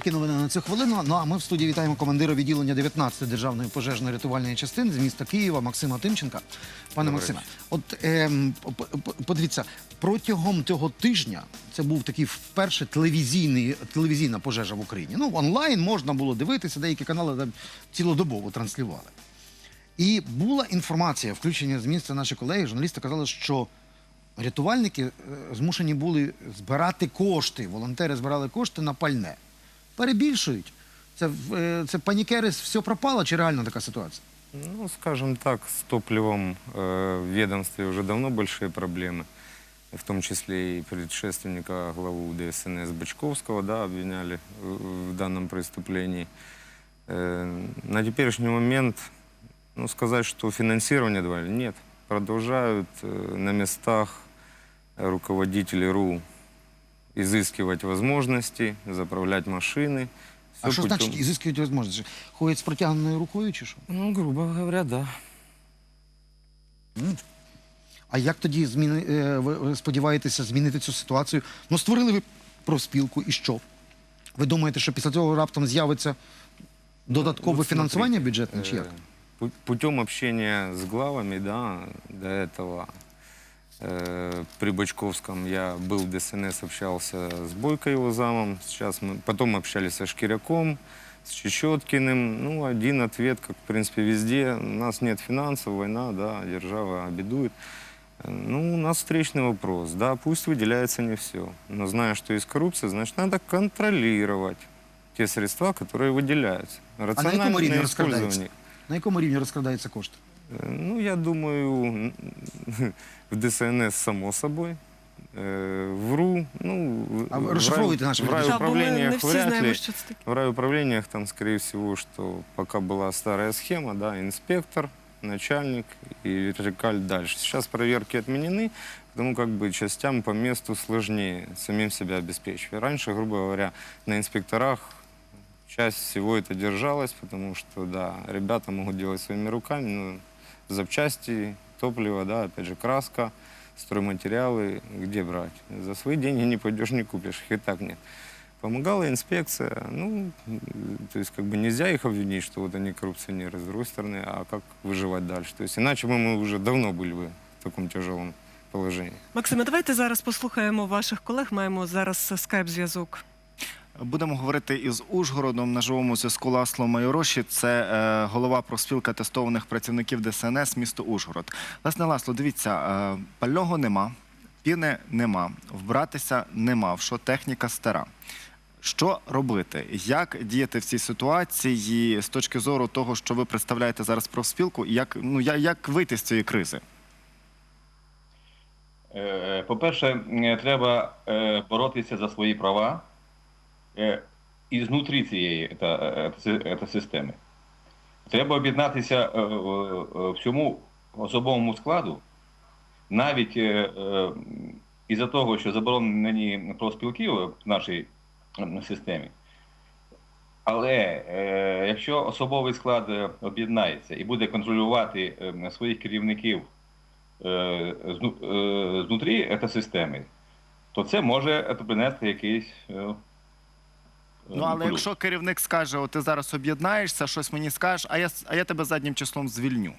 Такі новини на цю хвилину. Ну а ми в студії вітаємо командира відділення 19-ї державної пожежно-рятувальної частини з міста Києва Максима Тимченка. Пане Максиме, от п- подивіться, протягом цього тижня це був такий вперше телевізійний телевізійна пожежа в Україні. Ну онлайн можна було дивитися, деякі канали там цілодобово транслювали. І була інформація, включення з місця наші колеги, журналісти казали, що рятувальники е, змушені були збирати кошти. Волонтери збирали кошти на пальне Перебільшують. Це, в- е, це панікери, все пропало, чи реально така ситуація? Ну, скажем так, с топливом э, в ведомстве уже давно большие проблемы. В том числе и предшественника главу ДСНС Бочковского да, обвиняли в, в данном преступлении. Э, на теперешний момент, ну, сказать, что финансирование давали, нет. Продолжают э, на местах руководители РУ изыскивать возможности, заправлять машины. А Всё що путем- значить ізискують можливість? Ходять з протягненою рукою чи що? Ну, грубо говоря, да. А як тоді зміни, е, ви, ви сподіваєтеся змінити цю ситуацію? Ну, створили ви профспілку і що? Ви думаєте, що після цього раптом з'явиться додаткове вот фінансування смотрите, бюджетне чи як? Э, пу- Путем общения с главами, да, до этого э, при Бочковском я был в ДСНС, общался с Бойко, его замом. Сейчас мы потом общались со Шкиряком, с Чечеткиным. Ну, один ответ, как в принципе везде. У нас нет финансов, война, да, держава обедует. Э, Ну, у нас встречный вопрос. Да, пусть выделяется не все. Но зная, что есть коррупция, значит, надо контролировать те средства, которые выделяются. А на якому рівні Рациональное розкрадається? использование. На якому рівні розкрадаються кошти? Э, Ну, я думаю, в ДСНС само собой. Э, В РУ, ну, в- А ви в розшифровуйте рай- наші в відео. Та, бо ми не райуправлениях всі вряд знаємо, ли. що це таке. В райуправлениях там, скорее всего, что пока была старая схема, да, инспектор, начальник и вертикаль дальше. Сейчас проверки отменены, потому как бы частям по месту сложнее самим себя обеспечивать. Раньше, грубо говоря, на инспекторах часть всего это держалась, потому что, да, ребята могут делать своими руками, но запчасти, топливо, да, опять же, краска, стройматериалы, где брать? За свои деньги не пойдешь, не купишь, их и так нет. Помогала инспекция, ну, э, то есть как бы нельзя их обвинить, что вот они коррупционеры, с другой стороны, а как выживать дальше? То есть иначе бы мы уже давно были бы в таком тяжелом положении. Максиме, давайте зараз послухаємо ваших колег. Маємо зараз скайп-зв'язок. Будемо говорити із Ужгородом на живому зв'язку Ласло Майороші. Це е, голова профспілка тестованих працівників ДСНС місто Ужгород. Власне, Ласло, дивіться, е, пального нема, піни нема, вбратися нема, що техніка стара. Що робити? Як діяти в цій ситуації з точки зору того, що ви представляєте зараз профспілку, як, ну, я- як вийти з цієї кризи? Е, По-перше, е, треба е, боротися за свої права е, і знутрі цієї е, та системи. Треба об'єднатися е, е, е, всьому особовому складу, навіть е, е, із-за того, що заборонені профспілки в нашій системі. Але е, якщо особовий склад е, об'єднається і буде контролювати е, своїх керівників е, зну- е, знутрі екосистеми, то це може принести якийсь. е, Ну, але плюс. якщо керівник скаже, от ти зараз об'єднаєшся, щось мені скажеш, а я, а я тебе заднім числом звільню.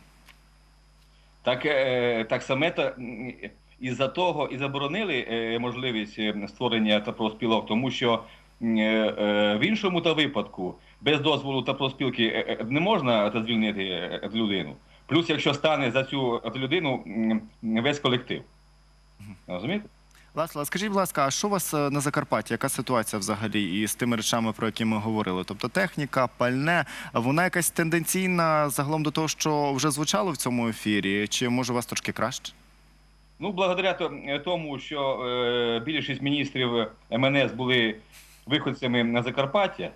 Так, е, так саме та, м, із-за того і заборонили е, можливість е, створення та профспілок, тому що е, е, в іншому та випадку без дозволу та профспілки е, е, не можна та звільнити е, людину. Плюс, якщо стане за цю е, людину весь колектив. Розумієте? Ласло, скажіть, будь ласка, а що у вас е, на Закарпатті? Яка ситуація взагалі із тими речами, про які ми говорили? Тобто техніка, пальне, вона якась тенденційна загалом до того, що вже звучало в цьому ефірі, чи може у вас трошки краще? Ну, благодаря е, тому, що е, більшість міністрів МНС були виходцями на Закарпаття,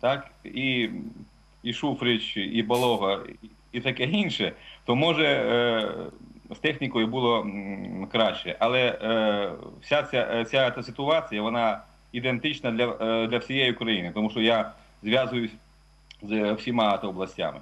так, і, і Шуфрич, і Балога, і таке інше, то може е, з технікою було краще. Але е, вся ця, е, ця та ситуація вона ідентична для, е, для всієї України, тому що я зв'язуюсь з всіма областями.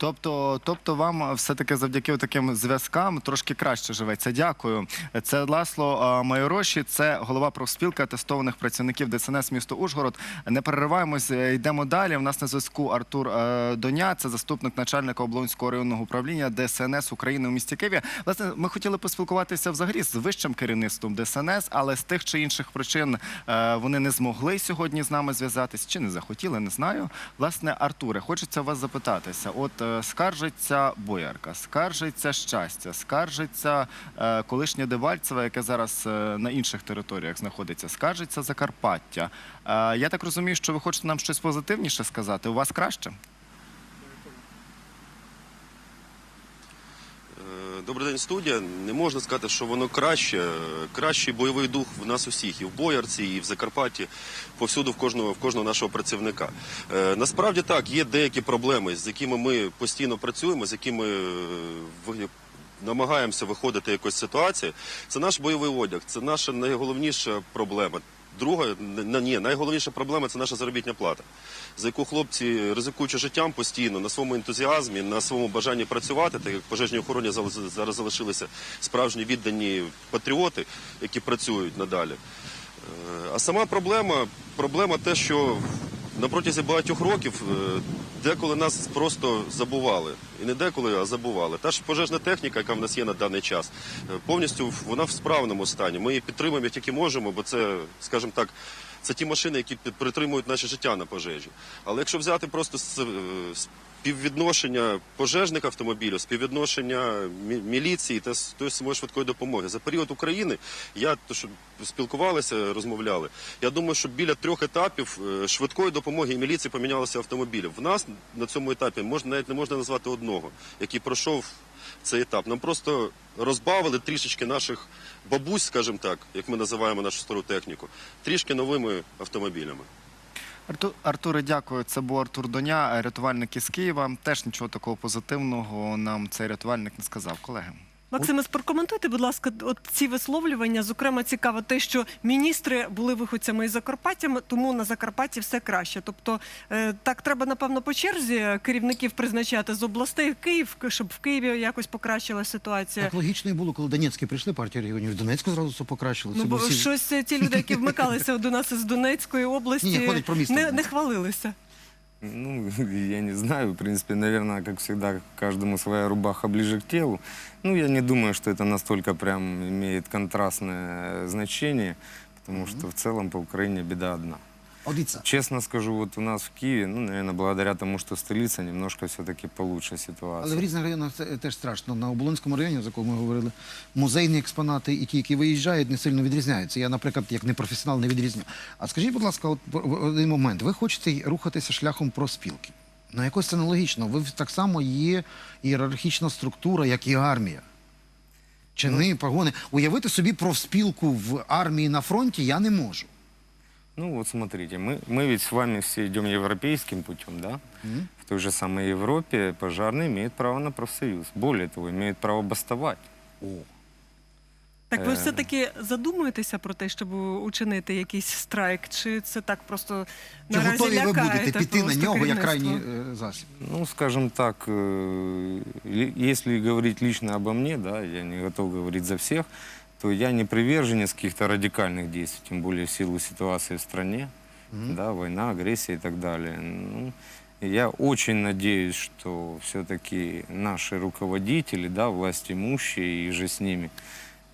Тобто, тобто вам все-таки завдяки таким зв'язкам трошки краще живеться. Дякую. Це Ласло Майороші, це голова профспілки атестованих працівників ДСНС місто Ужгород. Не перериваємось, е, йдемо далі. У нас на зв'язку Артур е, Доня, це заступник начальника Облонського районного управління ДСНС України у місті Києві. Власне, ми хотіли поспілкуватися взагалі з вищим керівництвом ДСНС, але з тих чи інших причин е, вони не змогли сьогодні з нами зв'язатись чи не захотіли, не знаю. Власне, Артуре, хочеться вас запитатися. От скаржиться Боярка, скаржиться щастя, скаржиться е, колишнє Дебальцеве, яке зараз е, на інших територіях знаходиться, скаржиться Закарпаття. Е, я так розумію, що ви хочете нам щось позитивніше сказати. У вас краще? Добрий день, студія. Не можна сказати, що воно краще. Кращий бойовий дух в нас усіх, і в Боярці, і в Закарпатті, повсюду в кожного, в кожного нашого працівника. Е, Насправді так, є деякі проблеми, з якими ми постійно працюємо, з якими е, ви- намагаємося виходити якось з ситуації. Це наш бойовий одяг, це наша найголовніша проблема. Друга, не ні, найголовніша проблема це наша заробітня плата, за яку хлопці, ризикуючи життям постійно, на своєму ентузіазмі, на своєму бажанні працювати, так як пожежні охороні зараз залишилися справжні віддані патріоти, які працюють надалі. Е, А сама проблема, проблема те, що на протязі багатьох років е, деколи нас просто забували. І не деколи, а забували. Та ж пожежна техніка, яка в нас є на даний час, е, повністю вона в справному стані. Ми її підтримуємо як тільки можемо, бо це, скажімо так, це ті машини, які притримують наше життя на пожежі. Але якщо взяти просто з- е, співвідношення пожежних автомобілів, співвідношення мі- міліції та тої самої швидкої допомоги за період України, я то що спілкувалися, розмовляли. Я думаю, що біля трьох етапів е, швидкої допомоги і міліції помінялися автомобілів. В нас на цьому етапі можна навіть не можна назвати одного, який пройшов цей етап. Нам просто розбавили трішечки наших бабусь, скажімо так, як ми називаємо нашу стару техніку, трішки новими автомобілями. Арту- Артуре, дякую. Це був Артур Доня, рятувальник із Києва. Теж нічого такого позитивного нам цей рятувальник не сказав, колеги. Максиме, прокоментуйте, будь ласка, от ці висловлювання. Зокрема, цікаво те, що міністри були виходцями із Закарпаття, тому на Закарпатті все краще. Тобто, е, так треба, напевно, по черзі керівників призначати з областей в Київ, щоб в Києві якось покращила ситуація. Так логічно і було, коли Донецькі прийшли партія регіонів. Донецьку зразу все покращилося. Ну, бо щось е, ті люди, які вмикалися до нас із Донецької області, Ні, не, не хвалилися. Ну, я не знаю. В принципе, наверное, как всегда, каждому своя рубаха ближе к телу. Ну, я не думаю, что это настолько прям имеет контрастное значение, потому что в целом по Украине беда одна. Дивіться, Честно скажу, вот у нас в Киеве, ну, наверное, благодаря тому, что столица, немножко все-таки получше але в різних районах це теж страшно. На Оболонському районі, за якому ми говорили, музейні експонати і ті, які виїжджають, не сильно відрізняються. Я, наприклад, як непрофесіонал не відрізню. А скажіть, будь ласка, от в- в один момент. Ви хочете рухатися шляхом проспілки. Ну, якось це нелогічно. Ви так само є ієрархічна структура, як і армія. Чини, погони. Уявити собі профспілку в армії на фронті я не можу. Ну, вот смотрите, мы, мы ведь с вами все идем европейским путем, да? Мгм. В той же самой Европе пожарный имеет право на профсоюз. Более того, имеет право бастовать. О. Так ви Е. все-таки задумуєтеся про те, щоб учинити якийсь страйк, чи це так просто Чи наразі готові ви лякаєте будете піти на просто нього як керівництво? крайній е, засіб? Ну, скажем так, э, ли- если говорить лично обо мне, да, я не готов говорить за всех, То я не приверженец каких-то радикальных действий, тем более в силу ситуации в стране, да, война, агрессия и так далее. Ну, я очень надеюсь, что все-таки наши руководители, да, власть имущие и же с ними,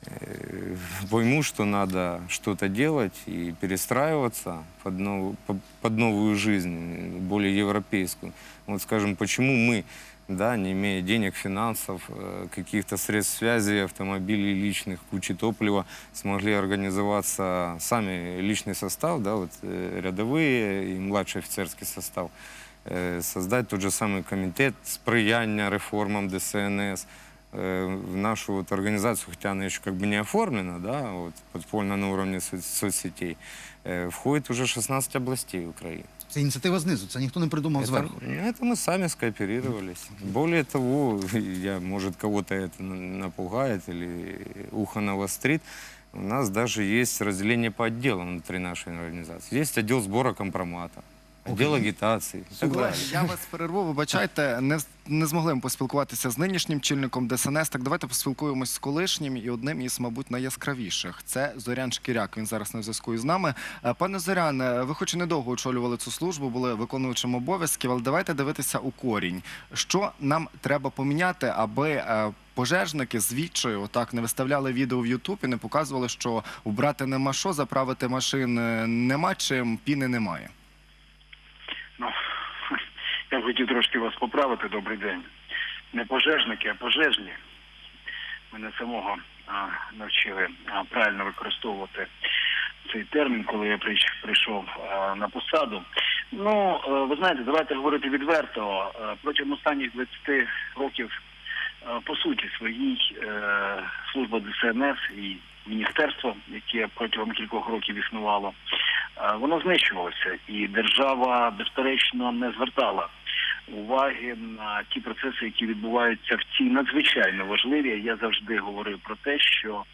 э, поймут, что надо что-то делать и перестраиваться под, нов- по- под новую жизнь, более европейскую. Вот скажем, почему мы, да, не имея денег, финансов, э, каких-то средств связи, автомобилей личных, кучи топлива, смогли организоваться сами личный состав, да, вот э, рядовые и младший офицерский состав, э, создать тот же самый комитет сприяння реформам ДСНС, э, в нашу вот организацию, хотя она еще как бы не оформлена, да, вот, подпольно на уровне со- соцсетей, э, входит уже 16 областей Украины. Це ініціатива знизу, це ніхто не придумав Это, зверху. это мы сами скооперировались. Более того, я, может, кого-то это на- напугает или ухо навострит, у нас даже есть разделение по отделам внутри нашей организации. Есть отдел сбора компромата. так Колеги, я вас перерву, вибачайте, не, не змогли ми поспілкуватися з нинішнім чільником ДСНС. Так давайте поспілкуємось з колишнім і одним із, мабуть, найяскравіших. Це Зорян Шкіряк. Він зараз на зв'язку із нами. Е, Пане Зорян, е, ви хоч і недовго очолювали цю службу, були виконувачем обов'язків, але давайте дивитися у корінь. Що нам треба поміняти, аби е, пожежники з відчаю отак не виставляли відео в Ютуб і не показували, що вбрати нема що, заправити машин е, нема чим, піни немає. Хотів трошки вас поправити. Добрий день. Не пожежники, а пожежні. Мене самого а, навчили а, правильно використовувати цей термін, коли я прийш- прийшов а, на посаду. Ну, е, ви знаєте, давайте говорити відверто. Е, Протягом останніх 20 років, е, по суті, своїй служба ДСНС і міністерство, яке протягом кількох років існувало, е, воно знищувалося, і держава, безперечно, не звертала уваги на ті процеси, які відбуваються в цій надзвичайно важливі. Я завжди говорив про те, що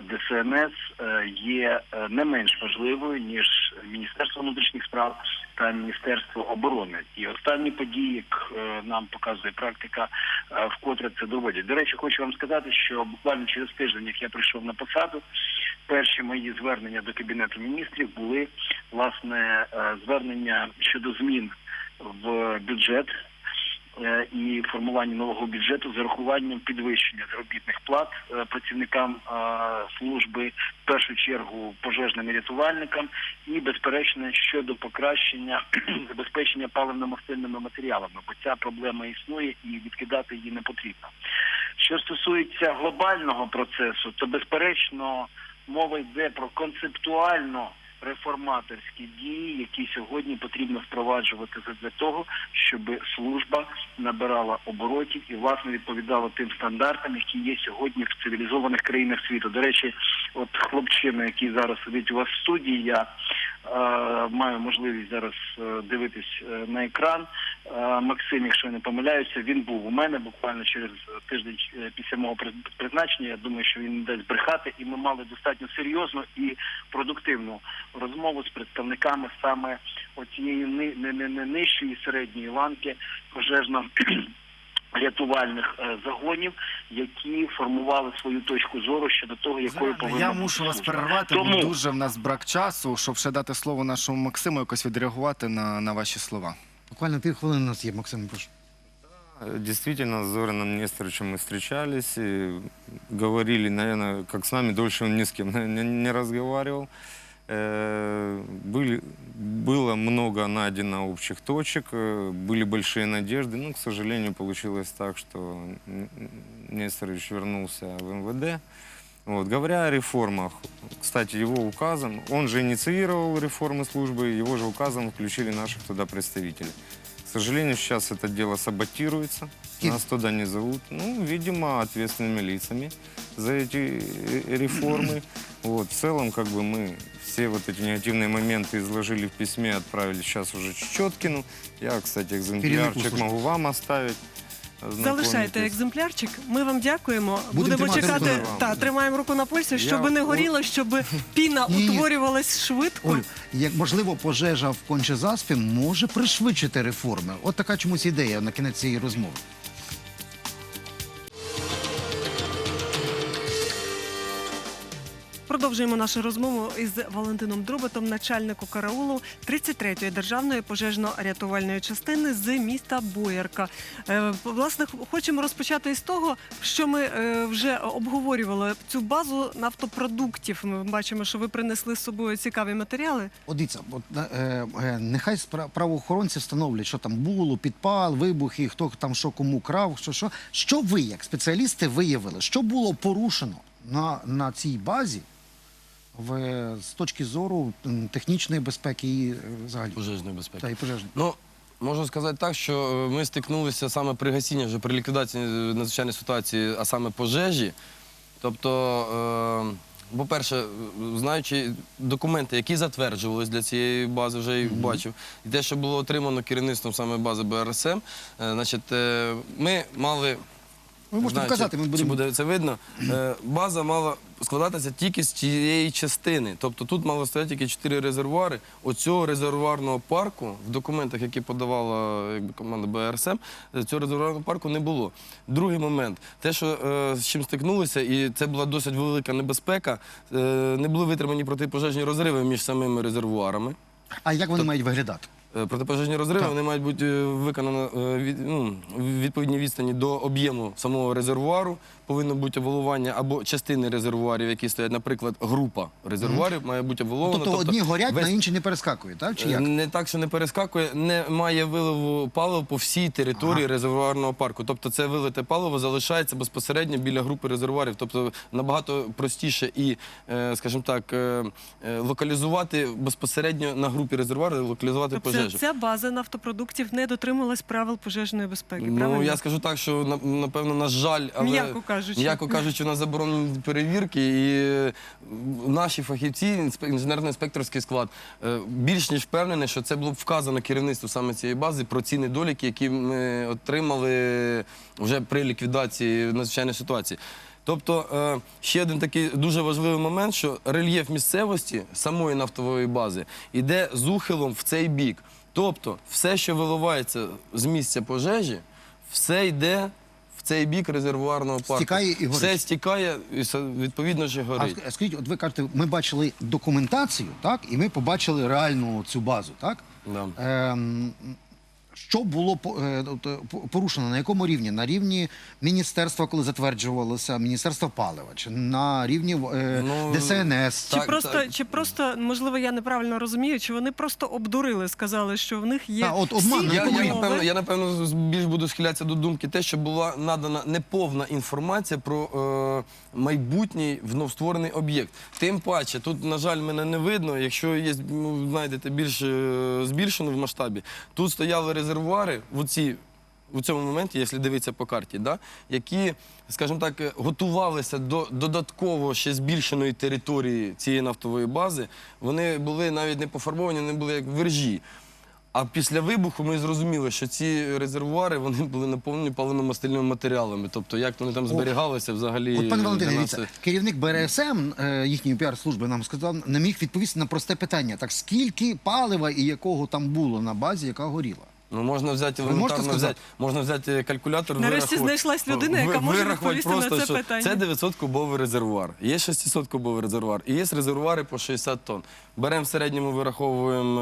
ДСНС е, є е, не менш важливою ніж Міністерство внутрішніх справ та Міністерство оборони. І останні події, як е, нам показує практика, вкотре це доводять. До речі, хочу вам сказати, що буквально через тиждень, як я прийшов на посаду, перші мої звернення до кабінету міністрів були власне звернення щодо змін в бюджет е, і формування нового бюджету з урахуванням підвищення заробітних плат е, працівникам е, служби, в першу чергу пожежним і рятувальникам, і безперечно щодо покращення забезпечення паливно-мастильними матеріалами, бо ця проблема існує і відкидати її не потрібно. Що стосується глобального процесу, то безперечно мова йде про концептуально реформаторські дії, які сьогодні потрібно впроваджувати для того, щоб служба набирала оборотів і власне відповідала тим стандартам, які є сьогодні в цивілізованих країнах світу. До речі, от хлопчина, який зараз сидить у вас в студії, я маю можливість зараз е, дивитись е, на екран. Е, Максим, якщо я не помиляюся, він був у мене буквально через тиждень е, після мого призначення. Я думаю, що він дасть брехати, і ми мали достатньо серйозну і продуктивну розмову з представниками саме оцієї нижчої середньої ланки пожежно. Рятувальних е, загонів, які формували свою точку зору щодо того, якою повинна Я мушу вас перервати, бо дуже в нас брак часу, щоб ще дати слово нашому Максиму, якось відреагувати на, на ваші слова. Буквально півхвилини у нас є, Максим, прошу. Действительно, с Зорином Несторовичем мы встречались и говорили, наверное, как с нами, дольше он ни с кем не, не разговаривал. Э, Были, было много найдено общих точек, э, были большие надежды, но, к сожалению, получилось так, что Н- Несторович вернулся в МВД. Вот. Говоря о реформах, кстати, его указом, он же инициировал реформы службы, его же указом включили наших туда представителей. К сожалению, сейчас это дело саботируется, И- нас туда не зовут. Ну, видимо, ответственными лицами за эти э, реформы. Вот. В целом, как бы мы все вот эти негативные моменты изложили в письме, отправили сейчас уже Чечеткину. Я, кстати, экземплярчик службы. могу вам оставить. Залишайте Ознакомитесь. екземплярчик. Ми вам дякуємо. Будемо тримати чекати. руку на вам. Та тримаємо руку на пульсі, щоб Я- не горіло, щоб піна Ні. утворювалась швидко. Оль, як можливо, пожежа в кончезаспі може пришвидшити реформи. От така чомусь ідея на кінець цієї розмови. Продовжуємо нашу розмову із Валентином Дроботом, начальнику караулу 33-ї державної пожежно-рятувальної частини з міста Боярка. Е, Власне, хочемо розпочати із того, що ми е, вже обговорювали цю базу нафтопродуктів. Ми бачимо, що ви принесли з собою цікаві матеріали. От дивіться, от, е, е, нехай правоохоронці встановлять, що там було, підпал, вибухи, хто там що кому крав, що що. Що ви, як спеціалісти, виявили? Що було порушено на цій базі в, з точки зору технічної безпеки і е, взагалі? пожежної безпеки. Та, і пожежної. Ну, можна сказати так, що е, ми стикнулися саме при гасінні, вже при ліквідації е, надзвичайної ситуації, а саме пожежі. Тобто, е, по-перше, знаючи документи, які затверджувалися для цієї бази, вже їх бачив, і те, що було отримано керівництвом саме бази БРСМ, е, значить, е, ми мали Ви можете знаю, показати, чи, ми чи будемо- буде це видно. Е, база мала складатися тільки з цієї частини. Тобто тут мало стояти тільки чотири резервуари. Оцього резервуарного парку в документах, які подавала якби, команда БРСМ, е, цього резервуарного парку не було. Другий момент, те, що е, з чим стикнулися, і це була досить велика небезпека, е, не були витримані протипожежні розриви між самими резервуарами. А як вони мають виглядати? Е, Протипожежні розриви вони мають бути е, виконані е, від, ну, в відповідній відстані до об'єму самого резервуару. Повинно бути обвалування або частини резервуарів, які стоять, наприклад, група резервуарів, має бути обваловано. Тобто одні горять, весь- на інші не перескакують, так? Чи як? Не так, що не перескакує, не має виливу палива по всій території резервуарного парку. Тобто це вилите паливо залишається безпосередньо біля групи резервуарів. Тобто набагато простіше і, е, скажімо так, е, е, локалізувати безпосередньо на групі резервуарів, локалізувати Тобто пожежу. ця база нафтопродуктів не дотрималась правил пожежної безпеки. Ну, правильно? я скажу так, що на- напевно, на жаль, але М'яко кажучи. м'яко кажучи, у нас заборонені перевірки, і наші фахівці, інспе- інженерно-інспекторський склад, е, більш ніж впевнений, що це було б вказано керівництву саме цієї бази про ці недоліки, які ми отримали вже при ліквідації надзвичайної ситуації. Тобто е, ще один такий дуже важливий момент, що рельєф місцевості самої нафтової бази йде з ухилом в цей бік. Тобто, все, що виливається з місця пожежі, все йде цей бік резервуарного парку. Стікає і горить. Все стікає і відповідно А горить. ск- скажіть, от ви кажете, ми бачили документацію, так? І ми побачили реальну цю базу, так? Да. Ем, що було е, е, по- порушено? На якому рівні? На рівні міністерства, коли затверджувалося міністерство палива, чи на рівні е, Ну, ДСНС? Чи просто, так. чи просто, можливо, я неправильно розумію, чи вони просто обдурили, сказали, що в них є А, от обман, всі Я, я, умови. напевно, я напевно більш буду схилятися до думки те, що була надана неповна інформація про е, майбутній вновстворений об'єкт. Тим паче, тут, на жаль, мене не видно. Якщо є, ну, знайдете більш е, збільшено в масштабі, тут стояли резервуари в оці. У цьому моменті, якщо дивитися по карті, да, які, скажімо так, готувалися до додатково ще збільшеної території цієї нафтової бази, вони були навіть не пофарбовані, вони були як вержі. А після вибуху ми зрозуміли, що ці резервуари вони були наповнені паливно-мастильними матеріалами. Тобто, як вони там зберігалися взагалі. От, пане нас дивіться, це- керівник БРСМ е, їхньої піар-служби нам сказав, не міг відповісти на просте питання. Так скільки палива і якого там було на базі, яка горіла? Ну, можна взяти Ви можете елементарно сказати? взяти, можна взяти калькулятор. Нарешті вирахувати- знайшлась людина, яка може вирахувати відповісти на це питання. Це 900-кубовий резервуар. Є 600-кубовий резервуар і є резервуари по 60 тонн. Беремо в середньому, вираховуємо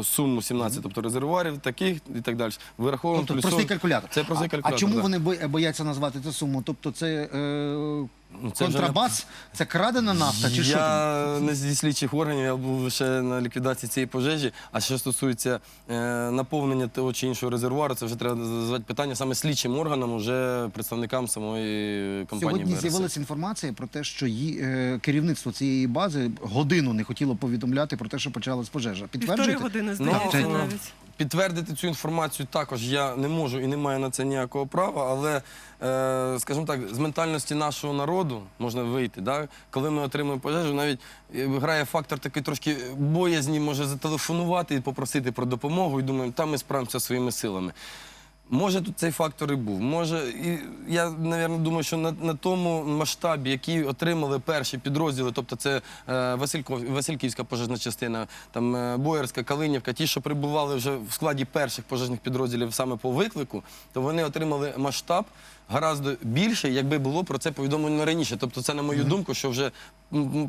е, суму 17, тобто резервуарів таких і так далі. Вираховуємо Тобто плюсом- простий калькулятор. Це простий А- калькулятор. А чому да. вони бо- бояться назвати цю суму? Тобто це е, це вже контрабас, це крадена нафта, чи що там? я не зі слідчих органів, я був лише на ліквідації цієї пожежі. А що стосується е, наповнення того чи іншого резервуару, це вже треба задавати питання саме слідчим органам, уже представникам самої компанії. Сьогодні з'явилася інформація про те, що її, е, керівництво цієї бази годину не хотіло повідомляти про те, що почалась пожежа. Півтори Підтверджуєте? години, Ну, здається, це- навіть. Підтвердити цю інформацію також я не можу і не маю на це ніякого права, але, е, скажімо так, з ментальності нашого народу можна вийти. Коли ми отримуємо пожежу, навіть е, грає фактор такий трошки боязні, може зателефонувати і попросити про допомогу, і думаємо, там ми справимося своїми силами. Може, тут цей фактор і був. Може, і я навірно думаю, що на, на тому масштабі, який отримали перші підрозділи, тобто це е, Васильков, Васильківська пожежна частина, там е, Боярська, Калинівка, ті, що прибували вже в складі перших пожежних підрозділів саме по виклику, то вони отримали масштаб гораздо більший, якби було про це повідомлено раніше. Тобто, це на мою думку, що вже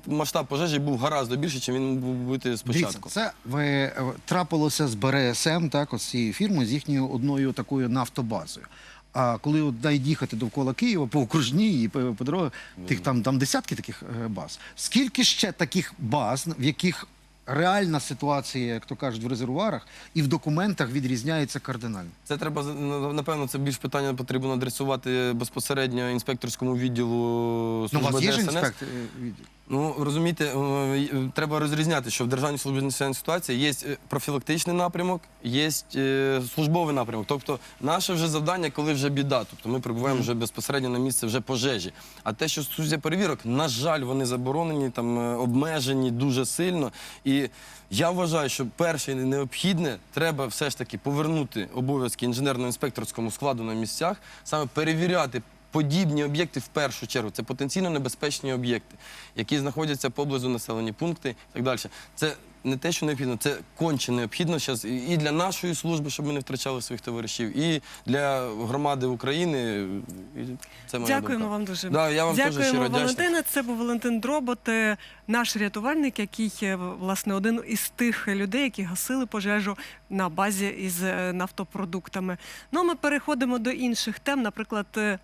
масштаб пожежі був гораздо більший, чим він був бути Дивіться, спочатку. це ви, е, трапилося з БРСМ, так, ось цією фірмою, з їхньою одною такою нафтобазою. А коли от дай їхати довкола Києва по окружній і по, дорогах, тих там, там десятки таких е, баз. Скільки ще таких баз, в яких реальна ситуація, як то кажуть, в резервуарах і в документах відрізняється кардинально? Це треба напевно. Це більш питання потрібно адресувати безпосередньо інспекторському відділу Ну, у вас є ж ДСНС. інспектор? відділ? Ну розумієте, е, е, треба розрізняти, що в державній службі надзвичайної ситуації є е, профілактичний напрямок, є службовий напрямок. Тобто, наше вже завдання, коли вже біда. Тобто ми прибуваємо вже безпосередньо на місце вже пожежі. А те, що стосується перевірок, на жаль, вони заборонені, там обмежені дуже сильно. І я вважаю, що перше і необхідне треба все ж таки повернути обов'язки інженерно-інспекторському складу на місцях, саме перевіряти подібні об'єкти в першу чергу. Це потенційно небезпечні об'єкти, які знаходяться поблизу населені пункти і так далі. Це не те, що необхідно, це конче необхідно зараз і для нашої служби, щоб ми не втрачали своїх товаришів, і для громади України. І Це моя Дякуємо думка. вам дуже. Да, я вам теж Дякуємо, щиро. Валентина. Це був Валентин Дробот, е, наш рятувальник, який е, власне один із тих людей, які гасили пожежу на базі із е, нафтопродуктами. Ну, а ми переходимо до інших тем, наприклад.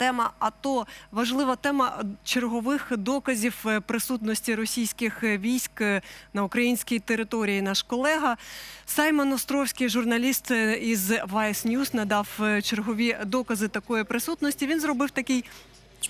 Тема АТО важлива тема чергових доказів е, присутності російських військ е, на українській території. Наш колега Саймон Островський, журналіст е, із Vice News, надав чергові докази такої присутності. Він зробив такий.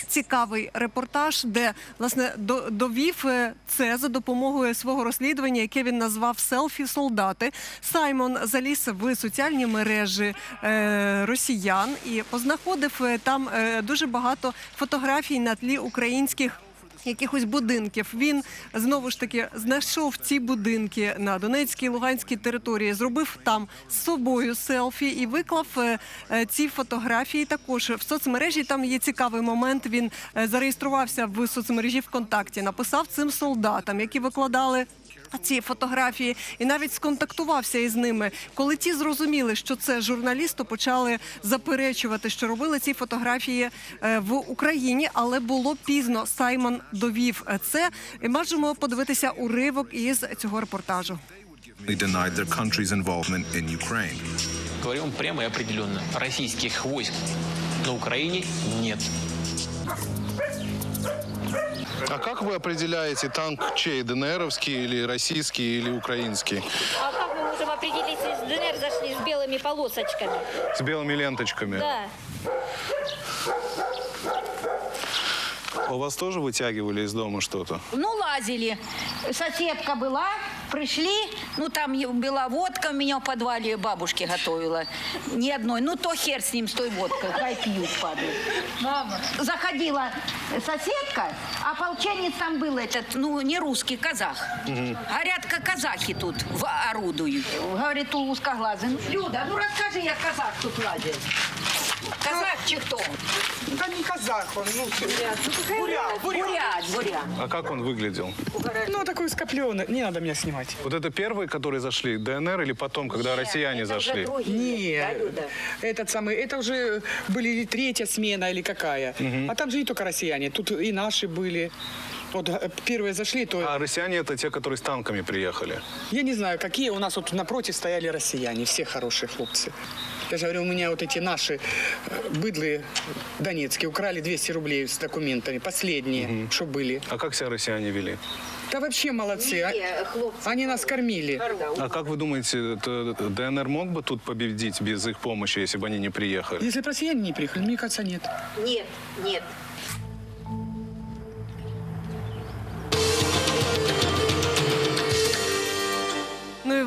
Цікавий репортаж, де власне до- довів е, це за допомогою свого розслідування, яке він назвав селфі солдати. Саймон заліз в соціальні мережі е, росіян і познаходив е, там дуже багато фотографій на тлі українських. Якихось будинків він знову ж таки знайшов ці будинки на Донецькій Луганській території, зробив там з собою селфі і виклав е, е, ці фотографії також в соцмережі. Там є цікавий момент. Він е, зареєструвався в соцмережі ВКонтакті, написав цим солдатам, які викладали. Ці фотографії і навіть сконтактувався із ними. Коли ті зрозуміли, що це журналіст, то почали заперечувати, що робили ці фотографії е, в Україні, але було пізно. Саймон довів е, це. І можемо подивитися уривок із цього репортажу. Ukraine. Говорим прямо и определенно. Российских войск на Украине нет. А как вы определяете танк чей? ДНРовский или российский или украинский? А как мы можем определить, если из ДНР зашли с белыми полосочками? С белыми ленточками. Да. У вас тоже вытягивали из дома что-то? Ну, лазили. Соседка была, пришли, ну, там е- была водка, у меня в подвале бабушки готовила. Ни одной. Ну, то хер с ним, с той водкой, хай пьют, падают. Заходила соседка, а ополченец там был этот, ну, не русский, казах. Говорят, как казахи тут в- орудуют. Говорит, у узкоглазый. Ну, Люда, ну, расскажи, я казах тут лазил. Казах чи кто? Да не казах он, ну, бурят, Бурят, бурят. А как он выглядел? Ну, такой скопленный. Не надо меня снимать. Вот это первые, которые зашли, ДНР или потом, когда россияне Это уже зашли? другие, да, Не, Люда? этот самый, это уже были или третья смена или какая. А там же не только россияне, тут и наши были. Вот э, первые зашли, то А россияне это те, которые с танками приехали. я не знаю, какие у нас вот напротив стояли россияне, все хорошие хлопцы. Я же говорю, у меня вот эти наши э, быдлы донецкие украли 200 рублей с документами, последние, что были. А как себя россияне вели? Да вообще молодцы, а- Не, хлопцы. они нас кормили. А как вы думаете, это ДНР мог бы тут победить без их помощи, если бы они не приехали? Если бы россияне не приехали, мне кажется, нет. Нет, нет.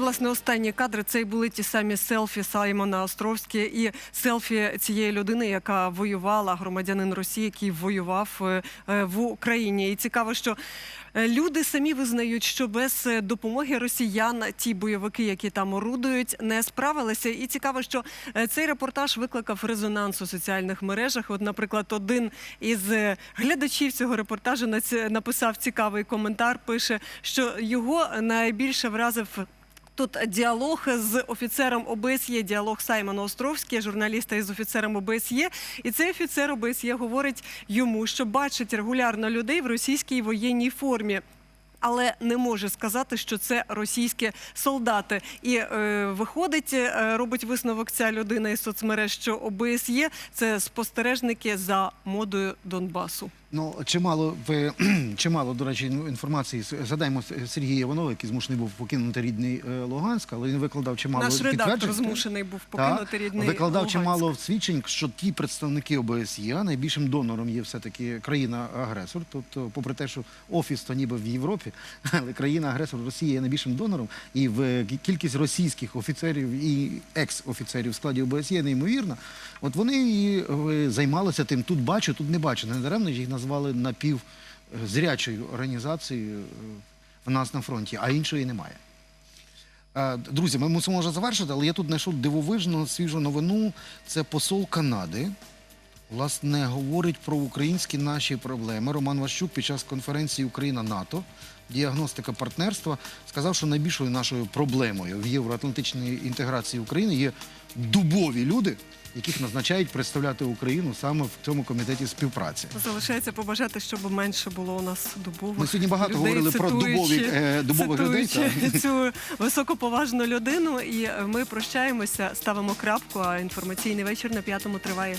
Власне останні кадри це і були ті самі селфі Саймона Островські і селфі цієї людини, яка воювала, громадянин Росії, який воював е, е, в Україні. І цікаво, що е, люди самі визнають, що без допомоги росіян ті бойовики, які там орудують, не справилися. І цікаво, що цей репортаж викликав резонанс у соціальних мережах. От, наприклад, один із глядачів цього репортажу написав цікавий коментар. Пише, що його найбільше вразив. Тут діалог з офіцером ОБСЄ, діалог Саймона Островський, журналіста із офіцером ОБСЄ. І цей офіцер ОБСЄ говорить йому, що бачить регулярно людей в російській воєнній формі. Але не може сказати, що це російські солдати. І е, виходить, е, робить висновок ця людина із соцмереж, що ОБСЄ це спостережники за модою Донбасу. Ну, чимало, в, чимало, до речі, ну, інформації. Згадаємо Сергія Іванова, який змушений був покинути рідний е, Луганськ, але він викладав чимало Наш редактор змушений був покинути рідний викладав Луганськ. чимало свідчень, що ті представники ОБСЄ найбільшим донором є все-таки країна-агресор. Тобто, попри те, що офіс то ніби в Європі, але країна-агресор Росія є найбільшим донором, і в кількість російських офіцерів і екс-офіцерів в складі ОБСЄ неймовірна. От вони і е, займалися тим. Тут бачу, тут не бачу. Не даремно їх назвали напівзрячою організацією е, в нас на фронті, а іншої немає. Е, Друзі, ми мусимо вже завершити, але я тут знайшов дивовижну свіжу новину. Це посол Канади власне говорить про українські наші проблеми. Роман Ващук під час конференції Україна НАТО. Діагностика партнерства сказав, що найбільшою нашою проблемою в євроатлантичній інтеграції України є дубові люди, яких назначають представляти Україну саме в цьому комітеті співпраці. Залишається побажати, щоб менше було у нас дубових Ми сьогодні багато людей, говорили про дубові, е, дубових людей, цитуючи цю високоповажну людину. І ми прощаємося, ставимо крапку. А інформаційний вечір на п'ятому триває.